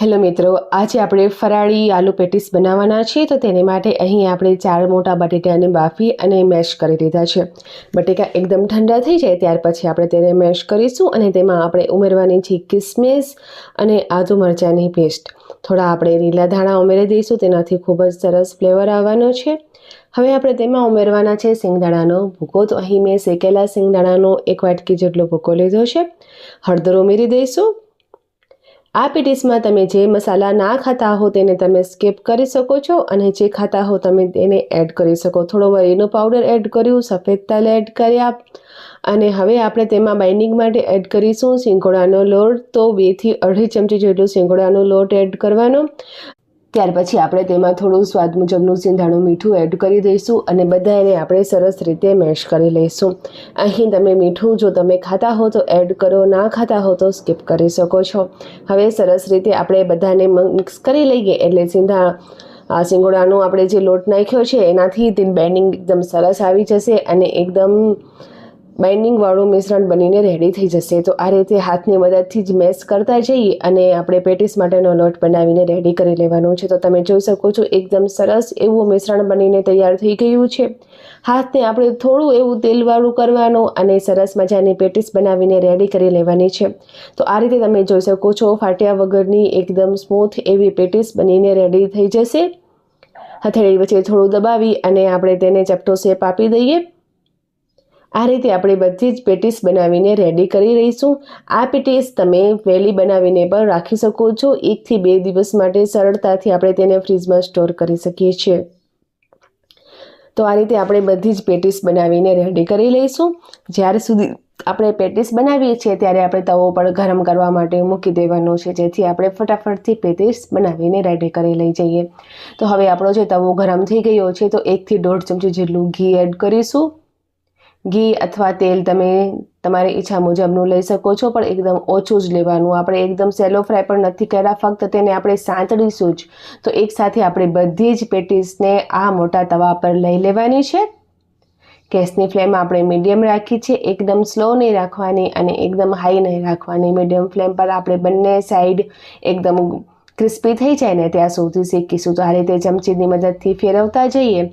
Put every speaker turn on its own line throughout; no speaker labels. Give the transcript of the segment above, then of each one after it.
Hello મિત્રો, આજે આપણે ફરાળી આલુ પેટીસ બનાવવાના છે તો તેને માટે અહીં આપણે ચાર મોટા બટેટાને બાફી અને મેશ કરી લીધા છે. બટેકા એકદમ ઠંડા થઈ જાય, ત્યાર પછી આપણે તેને મેશ કરીશું અને તેમાં આપણે ઉમેરવાની છે કિસમિસ અને આદુ મરચાંની પેસ્ટ. થોડા આપણે લીલા ધાણા ઉમેરી દઈશું, તેનાથી ખૂબ જ સરસ ફ્લેવર આવવાનો છે. હવે આપણે તેમાં ઉમેરવાના છે સિંગદાણાનો ભૂકો, તો અહીં મેં શેકેલા સિંગદાણાનો એક વાટકી જેટલો ભૂકો લીધો છે. હળદર ઉમેરી દઈશું. આ પેટીસમાં તમે જે મસાલા ના ખાતા હો તેને તમે સ્કીપ કરી શકો છો અને જે ખાતા હો તમે તેને એડ કરી શકો. થોડો વરીનો પાવડર એડ કર્યું, સફેદ તલ એડ કર્યા અને હવે આપણે તેમાં બાઇન્ડિંગ માટે એડ કરીશું સિંગોડાનો લોટ. તો બેથી અઢી ચમચી જેટલું સિંગોડાનો લોટ એડ કરવાનો. ત્યાર પછી આપણે તેમાં થોડું સ્વાદ મુજબનું સિંધાણું મીઠું એડ કરી દઈશું અને બધાને આપણે સરસ રીતે મેશ કરી લઈશું. અહીં તમે મીઠું જો તમે ખાતા હો તો એડ કરો, ના ખાતા હો તો સ્કીપ કરી શકો છો. હવે સરસ રીતે આપણે બધાને મિક્સ કરી લઈએ એટલે સિંધા, આ સિંગોડાનો આપણે જે લોટ નાખ્યો છે એનાથી તે બેન્ડિંગ એકદમ સરસ આવી જશે અને એકદમ બાઇન્ડિંગવાળું મિશ્રણ બનીને રેડી થઈ જશે. તો આ રીતે હાથની મદદથી જ મેશ કરતા જઈએ અને આપણે પેટીસ માટેનો લોટ બનાવીને રેડી કરી લેવાનું છે. તો તમે જોઈ શકો છો, એકદમ સરસ એવું મિશ્રણ બનીને તૈયાર થઈ ગયું છે. હાથને આપણે થોડું એવું તેલવાળું કરવાનું અને સરસ મજાની પેટીસ બનાવીને રેડી કરી લેવાની છે. તો આ રીતે તમે જોઈ શકો છો, ફાટ્યા વગરની એકદમ સ્મૂથ એવી પેટીસ બનીને રેડી થઈ જશે. હથેળી વચ્ચે થોડું દબાવી અને આપણે તેને ચપટો શેપ આપી દઈએ. આ રીતે આપણે બધી જ પેટીસ બનાવીને રેડી કરી રહીશું. આ પેટીસ તમે વહેલી બનાવીને પણ રાખી શકો છો. એકથી બે દિવસ માટે સરળતાથી આપણે તેને ફ્રીજમાં સ્ટોર કરી શકીએ છીએ. તો આ રીતે આપણે બધી જ પેટીસ બનાવીને રેડી કરી લઈશું. જ્યાર સુધી આપણે પેટીસ બનાવીએ છીએ, ત્યારે આપણે તવો પણ ગરમ કરવા માટે મૂકી દેવાનો છે. જેથી આપણે ફટાફટથી પેટીસ બનાવીને રેડી કરી લઈ જઈએ. તો હવે આપણો જે તવો ગરમ થઈ ગયો છે, તો એકથી દોઢ ચમચી જેટલું ઘી એડ કરીશું. ઘી અથવા તેલ તમે તમારી ઈચ્છા મુજબનું લઈ શકો છો, પણ એકદમ ઓછું જ લેવાનું. આપણે એકદમ સેલો ફ્રાય પણ નથી કર્યા, ફક્ત તેને આપણે સાંતળીશું જ. તો એકસાથે આપણે બધી જ પેટીસને આ મોટા તવા પર લઈ લેવાની છે. ગેસની ફ્લેમ આપણે મીડિયમ રાખી છે, એકદમ સ્લો નહીં રાખવાની અને એકદમ હાઈ નહીં રાખવાની. મીડિયમ ફ્લેમ પર આપણે બંને સાઈડ એકદમ ક્રિસ્પી થઈ જાય ને ત્યાં સુધી શેકીશું. તો આ રીતે ચમચીની મદદથી ફેરવતા જઈએ.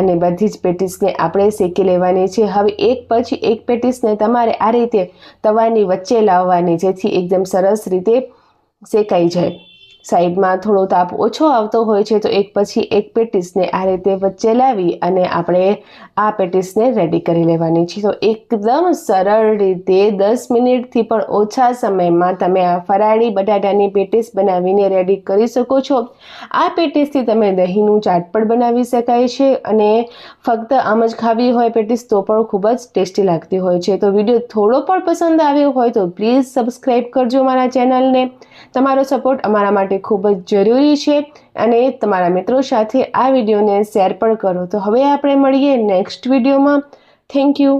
અને બધી જ પેટીસને આપણે શેકી લેવાની છે. હવે એક પછી એક પેટીસને તમારે આ રીતે તવાની વચ્ચે લાવવાની, જેથી એકદમ સરસ રીતે શેકાઈ જાય. સાઈડમાં થોડો તાપ ઓછો આવતો હોય છે, તો એક પછી એક પેટીસને આ રીતે વચ્ચે લાવી અને આપણે આ પેટીસને રેડી કરી લેવાની છે. તો એકદમ સરળ રીતે દસ મિનિટથી પણ ઓછા સમયમાં તમે આ ફરાળી બટાટાની પેટીસ બનાવીને રેડી કરી શકો છો. આ પેટીસથી તમે દહીંનું ચાટ પણ બનાવી શકાય છે અને ફક્ત આમ જ ખાવી હોય પેટીસ તો પણ ખૂબ જ ટેસ્ટી લાગતી હોય છે. તો વીડિયો થોડો પણ પસંદ આવ્યો હોય તો પ્લીઝ સબસ્ક્રાઈબ કરજો મારા ચેનલને. તમારો સપોર્ટ અમારા માટે ખૂબ જ જરૂરી છે અને તમારા મિત્રો સાથે આ વિડીયોને શેર પણ કરો. તો હવે આપણે મળીએ નેક્સ્ટ વિડીયોમાં. Thank you.